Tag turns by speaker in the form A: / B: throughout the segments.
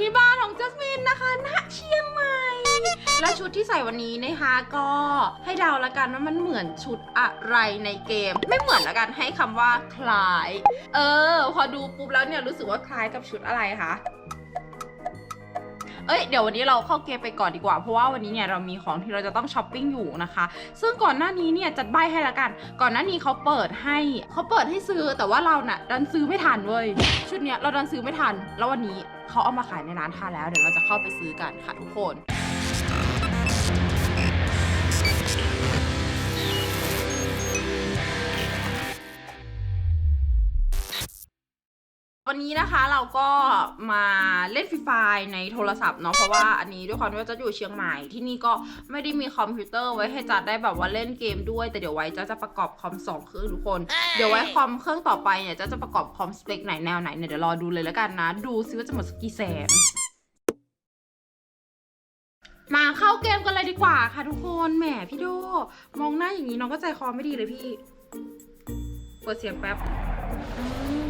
A: ที่บ้านของจัสมินนะคะณเชียงใหม่ และชุดที่ใส่วันนี้นะคะก็ให้เดาละกันว่ามันเหมือนชุดอะไรในเกม ไม่เหมือนละกันให้คำว่าคล้าย เออ พอดูปุ๊บแล้วเนี่ยรู้สึกว่าคล้ายกับชุดอะไรคะเอ้ยเดี๋ยววันนี้เราเข้าเกมไปก่อนดีกว่า เพราะว่าวันนี้เนี่ยเรามีของที่เราจะต้องช้อปปิ้งอยู่นะคะ ซึ่งก่อนหน้านี้เนี่ยจัดใบให้ละกัน ก่อนหน้านี้เขาเปิดให้เขาเปิดให้ซื้อแต่ว่าเราน่ะดันซื้อไม่ทันเว้ยชุดเนี้ยเราดันซื้อไม่ทันแล้ววันนี้ เขาเอามาขายในร้านทานแล้ว เดี๋ยวเราจะเข้าไปซื้อกันค่ะทุกคน วันนี้นะคะเราก็มาเล่นฟรีไฟในโทรศัพท์เนาะเพราะว่าอันนี้ด้วยความที่ว่าจะอยู่เชียงใหม่ที่นี่ก็ไม่ได้มีคอมพิวเตอร์ไว้ให้จัดได้แบบว่าเล่นเกมด้วย แต่เดี๋ยวไว้จะจะประกอบคอมสองเครื่องทุกคนเดี๋ยวไว้คอมเครื่องต่อไปเนี่ยจะจะประกอบคอมสเปคไหนแนวไหนเนี่ยเดี๋ยวรอดูเลยแล้วกันนะ ดูซิว่าจะหมดสักกี่แสนมาเข้าเกมกันเลยดีกว่าค่ะทุกคนแหมพี่โดมองหน้าอย่างนี้น้องก็ใจคอไม่ดีเลยพี่เปิดเสียงแป๊บอื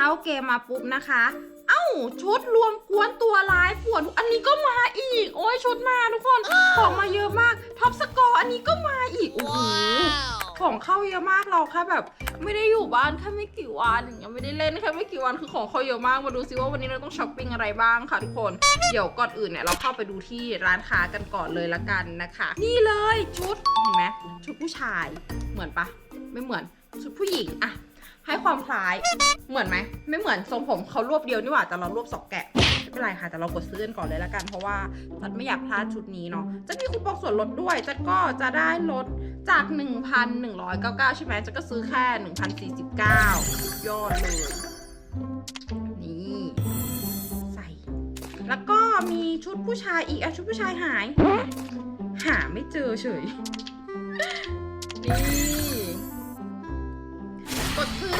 A: เข้าเกมมาปุ๊บนะคะ เอ้าชุดรวมกวนตัวร้ายป่วนอันนี้ก็มาอีก โอ้ยชุดมาทุกคน ของมาเยอะมากท็อปสกอร์อันนี้ก็มาอีกโอ้โหของเข้าเยอะมากเราแค่แบบ ไม่ได้อยู่บ้านแค่ไม่กี่วันอย่างเงี้ยไม่ได้เล่นแค่ไม่กี่วันคือของเขาเยอะมากมาดูซิว่าวันนี้เราต้องช้อปปิ้งอะไรบ้างค่ะทุกคนเดี๋ยวก่อนอื่นเนี่ยเราเข้าไปดูที่ร้านค้ากันก่อนเลยละกันนะคะ นี่เลยชุดเห็นไหมชุดผู้ชายเหมือนปะไม่เหมือนชุดผู้หญิงอะ ให้ความคล้าย เหมือนไหม ไม่เหมือนทรงผมเขารวบเดียวนี่หว่าแต่เรารวบสองแกะไม่เป็นไรค่ะ แต่เรากดซื้อกันก่อนเลยละกัน เพราะว่าจัดไม่อยากพลาดชุดนี้เนาะจะมีคูปองส่วนลดด้วยจัดก็จะได้ลดจาก 1,199 ใช่ไหมจัดก็ซื้อแค่ 1,049 ยอดเลยนี่ใส่ แล้วก็มีชุดผู้ชายอีกอะชุดผู้ชายหาย หาไม่เจอเฉยนี่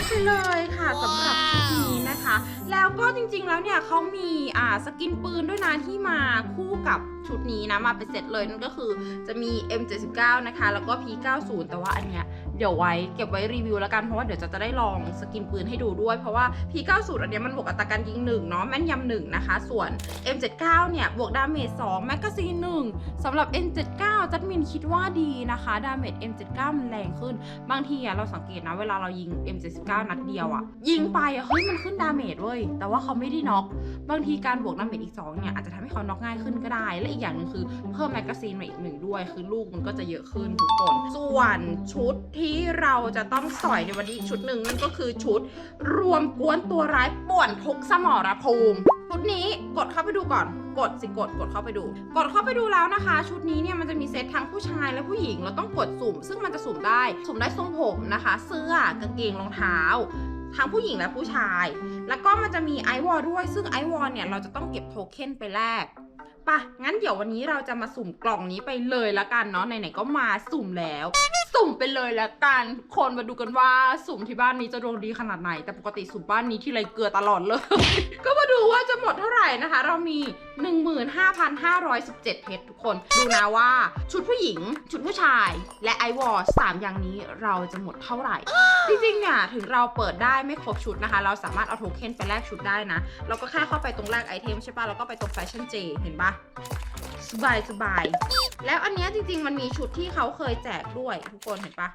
A: ไปเลยค่ะสำหรับชุดนี้ นะคะ แล้วก็จริงๆแล้วเนี่ยเขามีอ่าสกินปืนด้วยนะที่มาคู่กับชุดนี้นะมาเป็นเซตเลยนั่นก็คือจะมี M79 นะคะ แล้วก็ P90 แต่ว่าอันเนี้ยเดี๋ยวไว้เก็บไว้รีวิวแล้วกันเพราะว่าเดี๋ยวจะจะได้ลองสกินปืนให้ดูด้วย เพราะว่า P90 อันเนี้ยมันบวกอัตราการยิง1เนาะแม่นยำหนึ่งนะคะ ส่วน M79 เนี่ยบวกดาเมจ2แมกกาซีน1สำหรับ M79 จัดมินคิดว่าดีนะคะดาเมจ M79 มันแรงขึ้น บางทีอะเราสังเกตนะเวลาเรายิง M79 นัดเดียวอะยิงไปอะเฮ้ยมันขึ้นดาเมจเว้ย แต่ว่าเขาไม่ได้น็อก บางทีการบวกดาเมจอีก2เนี่ยอาจจะทำให้เขาน็อกง่ายขึ้นก็ได้ และอีกอย่างหนึ่งคือเพิ่มแมกกาซีนมาอีกหนึ่งด้วย คือลูกมันก็จะเยอะขึ้นทุกคน ส่วนชุดที่เราจะต้องสอยในวันนี้อีกชุดหนึ่งนั่นก็คือชุด รวมกวนตัวร้ายป่วนทุกสมรภูมิชุดนี้กดเข้าไปดูก่อน กดสิกดกดเข้าไปดู กดเข้าไปดูแล้วนะคะ ชุดนี้เนี่ยมันจะมีเซตทั้งผู้ชายและผู้หญิง เราต้องกดสุ่ม ซึ่งมันจะสุ่มได้ สุ่มได้ทรงผมนะคะ เสื้อกางเกงรองเท้า ทั้งผู้หญิงและผู้ชาย แล้วก็มันจะมีไอวอลด้วย ซึ่งไอวอลเนี่ยเราจะต้องเก็บโทเค็นไปแลกปะงั้นเดี๋ยววันนี้เราจะมาสุ่มกล่องนี้ไปเลยละกันเนาะ ไหนๆก็มาสุ่มแล้ว สุ่มไปเลยละกัน คนมาดูกันว่าสุ่มที่บ้านนี้จะดวงดีขนาดไหน แต่ปกติสุ่มบ้านนี้ที่ไรเกลือตลอดเลย ก็มาดูว่าจะหมดเท่าไหร่นะคะ เรามี 15,517 เพชรทุกคน ดูนะว่าชุดผู้หญิง ชุดผู้ชาย และไอวอลสามอย่างนี้เราจะหมดเท่าไหร่ จริงๆเนี่ยถึงเราเปิดได้ไม่ครบชุดนะคะ เราสามารถเอาโทเค็นไปแลกชุดได้นะ เราก็แค่เข้าไปตรงแลกไอเทมใช่ปะแล้วก็ไปตรงแฟชั่นเจเห็นปะสบายสบาย แล้วอันเนี้ยจริงๆ มันมีชุดที่เขาเคยแจกด้วยทุกคนเห็นปะ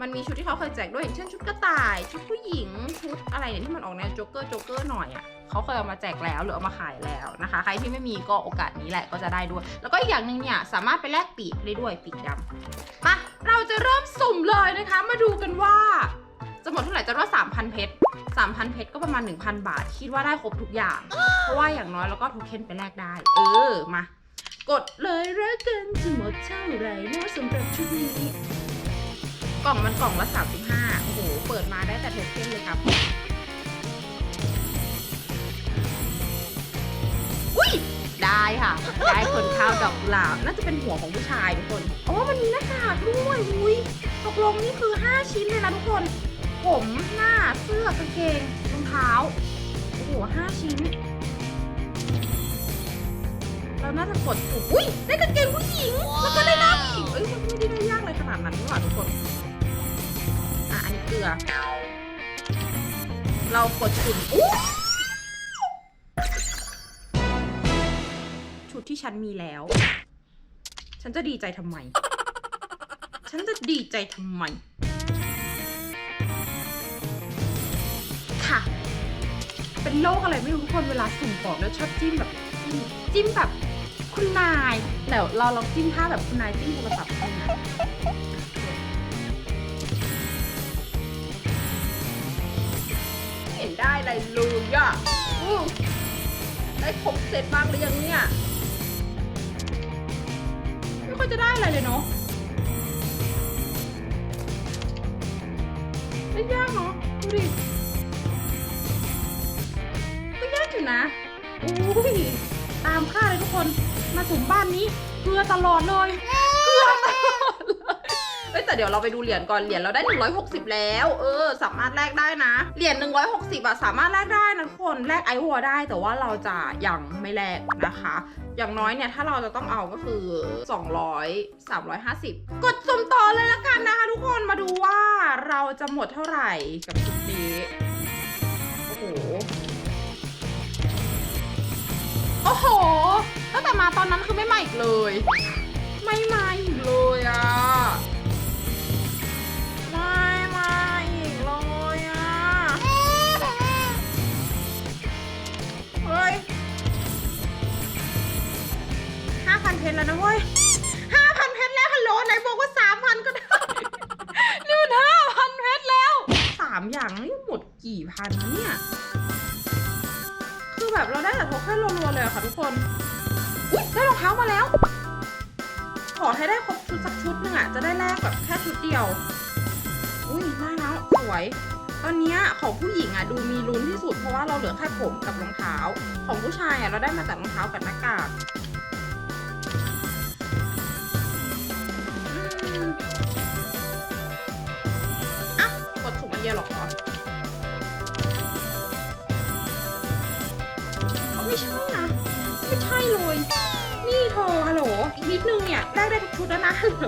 A: มันมีชุดที่เขาเคยแจกด้วยอย่างเช่นชุดกระต่าย ชุดผู้หญิง ชุดอะไรเนี่ยที่มันออกแนวโจ๊กเกอร์โจ๊กเกอร์หน่อยอะเขาเคยเอามาแจกแล้วหรือเอามาขายแล้วนะคะ ใครที่ไม่มีก็โอกาสนี้แหละก็จะได้ด้วย แล้วก็อีกอย่างหนึ่งเนี่ยสามารถไปแลกปีกได้ด้วยปีกดำมาเราจะเริ่มสุ่มเลยนะคะ มาดูกันว่าจะหมดเท่าไหร่จะว่า3,000 เพชร 3,000เพชรก็ประมาณ 1,000 บาท คิดว่าได้ครบทุกอย่าง เพราะว่าอย่างน้อยเราก็โทเค็นไปแลกได้ เออ มา กดเลยแล้วกันจะหมดเท่าไหร่นะสำหรับชุดนี้ กล่องมันกล่องละ 35โอ้โห เปิดมาได้แต่โทเค็นเลยครับอุ้ย ได้ค่ะ ได้คนข้าวดอกกุหลาบน่าจะเป็นหัวของผู้ชายทุกคนอ๋อมันมีหน้ากากด้วย อุ้ยตกลงนี่คือ 5 ชิ้นเลยนะทุกคน ผมหน้าเสื้อกางเกงรองเท้า โอ้โหห้าชิ้น เราน่าจะกดถูกอุ้ยได้กางเกงผู้หญิง แล้วก็ได้หน้าผู้หญิงเอ้ยมันไม่ได้ได้ยากเลยขนาดนั้นนี่หว่ทุกคน อะ อันนี้เกลือ เรากดถุนอู้ชุดที่ฉันมีแล้ว ฉันจะดีใจทำไม ฉันจะดีใจทำไม เป็นโรคอะไรไม่รู้ทุกคนเวลาสุ่มของแล้วชอบจิ้มแบบจิ้มจิ้มแบบคุณนายเดี๋ยวเราลองจิ้มท่าแบบคุณนายจิ้มโทรศัพท์ดูนะเห็นได้อะไรเลยอะอู้ได้ครบเสร็จบ้างหรือยังเนี่ยไม่ค่อยจะได้อะไรเลยเนาะไม่ยากเนาะดูดิ นะอุ้ยตามค่าเลยทุกคนมาถึงบ้านนี้เกลือตลอดเลยเกลือตลอดเลยเอ้ยแต่เดี๋ยวเราไปดูเหรียญก่อนเหรียญเราได้ 160 แล้วเออสามารถแลกได้นะเหรียญ160อะสามารถแลกได้นะทุกคนแลกไอวอได้แต่ว่าเราจะยังไม่แลกนะคะ อย่างน้อยเนี่ยถ้าเราจะต้องเอาก็คือ 200 350 กดสุ่มต่อเลยละกันนะคะ ทุกคนมาดูว่าเราจะหมดเท่าไหร่กับชุดนี้โอ้โห มาตอนนั้นคือไม่มาอีกเลย ไม่มาอีกเลยอะ ไม่มาอีกเลยอะ เฮ้ยห้าพันเพชรแล้วนะเว้ยห้าพันเพชรแล้วฮัลโหลไหนบอกว่าสามพันก็ได้ นี่มันห้าพันเพชรแล้ว สามอย่างนี่หมดกี่พันวเนี่ย คือแบบเราได้แต่โทเค็นรัวๆเลยอะค่ะทุกคน องเท้ามาแล้ว ขอให้ได้ครบชุดสักชุดหนึ่งอะจะได้แลกแบบแค่ชุดเดียว อุ้ยได้แล้วสวย ตอนนี้ของผู้หญิงอะดูมีลุ้นที่สุดเพราะว่าเราเหลือแค่ผมกับรองเท้า ของผู้ชายอะเราได้มาแต่รองเท้ากับหน้ากากอะกดถุงอันเดียวหรอไม่ใช่นะไม่ใช่เลย เธอฮัลโหลอีกนิดนึงเนี่ยได้ได้ทุกชุดแล้วนะฮัลโหล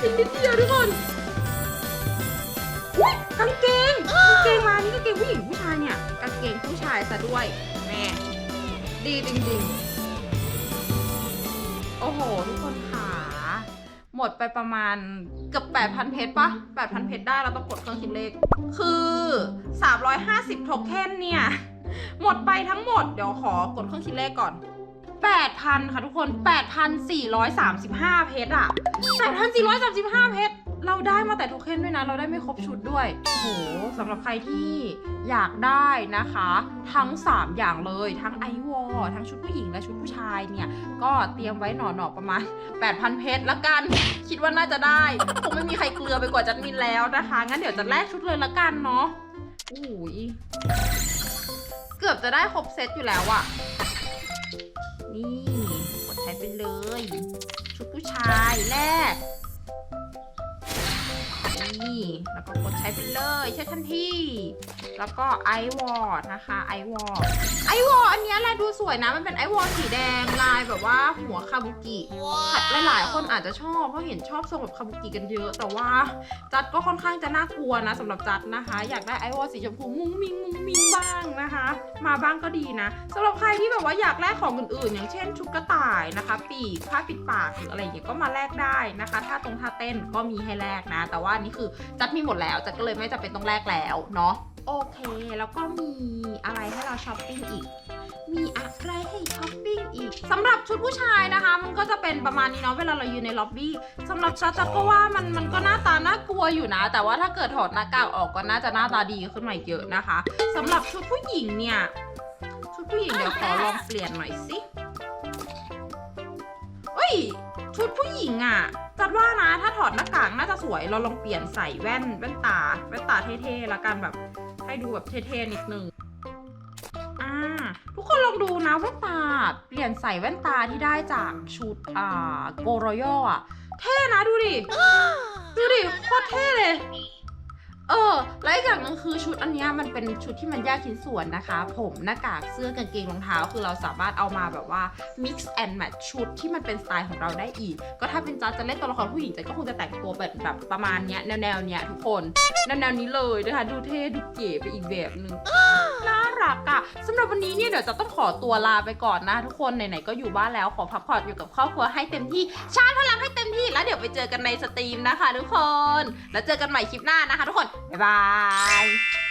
A: อีกนิดเดียวทุกคนอุ๊ยกางเกงกางเกงมานี่กางเกงผู้หญิงผู้ชายเนี่ยกางเกงผู้ชายซะด้วยแม่ดีจริงๆ โอ้โห ทุกคนขาหมดไปประมาณเกือบ 8,000 เพชรปะ8,000 เพชรได้เราต้องกดเครื่องคิดเลข คือ 350โทเค็นเนี่ย หมดไปทั้งหมด เดี๋ยวขอกดเครื่องคิดเลขก่อน 8,000 ค่ะทุกคน 8,435 เพชรอะ8,435 เพชร เราได้มาแต่โทเค็นด้วยนะ เราได้ไม่ครบชุดด้วย โอ้โหสำหรับใครที่อยากได้นะคะ ทั้ง 3 อย่างเลย ทั้งไอวอทั้งชุดผู้หญิงและชุดผู้ชายเนี่ย ก็เตรียมไว้หน่อๆประมาณ 8,000 เพชรละกัน คิดว่าน่าจะได้ คงไม่มีใครเกลือไปกว่าจัดมินแล้วนะคะ งั้นเดี๋ยวจะแลกชุดเลยละกันเนาะโอ้ยเกือบจะได้ครบเซตอยู่แล้วอะ นี่กดใช้ไปเลย ชุดผู้ชายแรกนี่แล้วก็กดใช้ไปเลย ใช้ทันที แล้วก็ไอวอร์ดนะคะไอวอร์ดไอวอร์ดอันนี้แหละดูสวยนะ มันเป็นไอวอร์ดสีแดงลายแบบว่าหัวคาบุกิหลายๆคนอาจจะชอบเพราะเห็นชอบทรงแบบคาบุกิกันเยอะ แต่ว่าจัดก็ค่อนข้างจะน่ากลัวนะสำหรับจัดนะคะ อยากได้ไอวอร์ดสีชมพูมุ้งมิงมุ้งมิงบ้างนะคะ มาบ้างก็ดีนะสำหรับใครที่แบบว่าอยากแลกของอื่นๆ อย่างเช่นชุดกระต่ายนะคะ ปีกผ้าปิดปากหรืออะไรอย่างเงี้ยก็มาแลกได้นะคะถ้าตรงท่าเต้นก็มีให้แลกนะ แต่ว่านี่คือจัดมีหมดแล้วจัดก็เลยไม่จำเป็นต้องแลกแล้วเนาะ โอเค แล้วก็มีอะไรให้เราช้อปปิ้งอีก มีอะไรให้ช้อปปิ้งอีกสำหรับชุดผู้ชายนะคะ มันก็จะเป็นประมาณนี้เนาะเวลาเราอยู่ในล็อบบี้สำหรับจัดจัดก็ว่ามันมันก็หน้าตาน่ากลัวอยู่นะ แต่ว่าถ้าเกิดถอดหน้ากากออกก็น่าจะหน้าตาดีขึ้นมาอีกเยอะนะคะสำหรับชุดผู้หญิงเนี่ยชุดผู้หญิงเดี๋ยวขอลองเปลี่ยนหน่อยสิเอ้ยชุดผู้หญิงอะ่ะจัดว่านะถ้าถอดหน้ากากน่าจะสวยเราลองเปลี่ยนใส่แว่นแว่นตา แว่นตาเท่ๆแล้วกันแบบ ให้ดูแบบเท่ๆนิดนึงอ่าทุกคนลองดูนะแว่นตา เปลี่ยนใส่แว่นตาที่ได้จากชุดอ่าโกโรโยอะ เท่นะดูดิ ดูดิโคตรเท่เลย เออและอีกอย่างนึงคือชุดอันนี้มันเป็นชุดที่มันแยกชิ้นส่วนนะคะ ผมหน้ากากเสื้อกางเกงรองเท้า คือเราสามารถเอามาแบบว่า mix and match ชุดที่มันเป็นสไตล์ของเราได้อีก ก็ถ้าเป็นจัดจะเล่นตัวละครผู้หญิงจัดก็คงจะแต่งตัวแบบแบบประมาณเนี้ยแนวแนวเนี้ยทุกคนแนวแนวนี้เลยนะคะดูเท่ดูเก๋ไปอีกแบบหนึ่ง น่ารักอะสำหรับวันนี้เนี่ยเดี๋ยวจะต้องขอตัวลาไปก่อนนะ ทุกคนไหนๆก็อยู่บ้านแล้วขอพักผ่อนอยู่กับครอบครัวให้เต็มที่ชาร์จพลังให้เต็มที่แล้วเดี๋ยวไปเจอกันในสตรีมนะคะ ทุกคน แล้วเจอกันใหม่คลิปหน้านะคะ ทุกคนบ๊ายบาย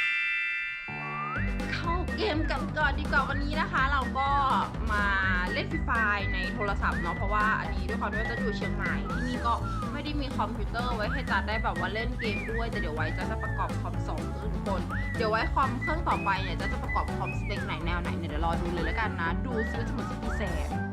A: เกมกันก่อนดีกว่าวันนี้นะคะ เราก็มาเล่นฟรีไฟในโทรศัพท์เนาะเพราะว่าอันนี้ด้วยความที่ว่าจะอยู่เชียงใหม่ที่นี่ก็ไม่ได้มีคอมพิวเตอร์ไว้ให้จัดได้แบบว่าเล่นเกมด้วยแต่เดี๋ยวไว้จะจะประกอบคอมสองเครื่องทุกคนเดี๋ยวไว้คอมเครื่องต่อไปเนี่ยจะจะประกอบคอมสเปคไหนแนวไหนเนี่ยเดี๋ยวรอดูเลยแล้วกันนะ ดูซิว่าจะหมดสักกี่แสน